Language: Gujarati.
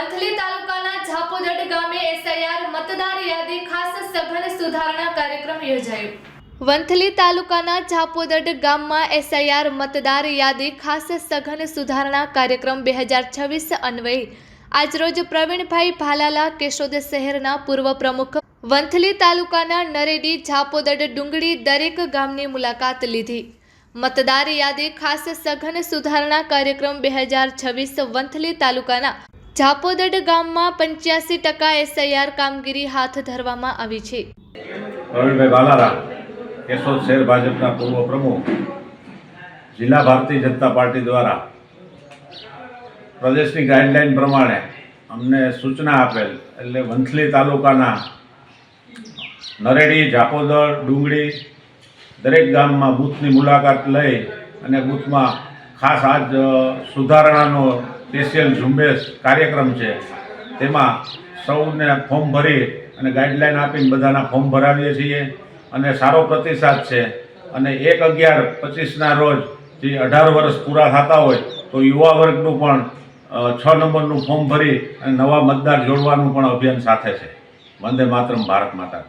વંથલી તાલુકાના ઝાપોદડ ગામે એસઆઈઆર મતદાર યાદી ખાસ સઘન સુધારણા કાર્યક્રમ યોજાયો. વંથલી તાલુકાના ઝાપોદડ ગામમાં એસઆઈઆર મતદાર યાદી ખાસ સઘન સુધારણા કાર્યક્રમ બે હજાર છવ્વીસ અન્વયે આજરોજ પ્રવીણભાઈ ભાલાલા કેશોદ શહેરના પૂર્વ પ્રમુખ વંથલી તાલુકાના નરેડી ઝાપોદડ ડુંગળી દરેક ગામની મુલાકાત લીધી. મતદાર યાદી ખાસ સઘન સુધારણા કાર્યક્રમ બે હજાર છવ્વીસ વંથલી તાલુકાના ઝાપોદડ ગામમાં પંચ્યાસી ટકા એસઆઈઆર કામગીરી હાથ ધરવામાં આવી છે. પ્રવીણભાઈ વાલારા કેશોદ શહેર ભાજપના પૂર્વ પ્રમુખ, જિલ્લા ભારતીય જનતા પાર્ટી દ્વારા પ્રદેશની ગાઈડલાઈન પ્રમાણે અમને સૂચના આપેલ એટલે વંથલી તાલુકાના નરેડી, જાપોદર, ડુંગળી દરેક ગામમાં બૂથની મુલાકાત લઈ અને બૂથમાં ખાસ આજ સુધારણાનો સ્પેશિયલ ઝુંબેશ કાર્યક્રમ છે. તેમાં સૌને ફોર્મ ભરી અને ગાઈડલાઈન આપીને બધાના ફોર્મ ભરાવીએ છીએ અને સારો પ્રતિસાદ છે. અને એક અગિયાર પચીસના રોજ જે અઢાર વર્ષ પૂરા થતા હોય તો યુવા વર્ગનું પણ છ નંબરનું ફોર્મ ભરી અને નવા મતદાર જોડવાનું પણ અભિયાન સાથે છે. વંદે માતરમ, ભારત માતા.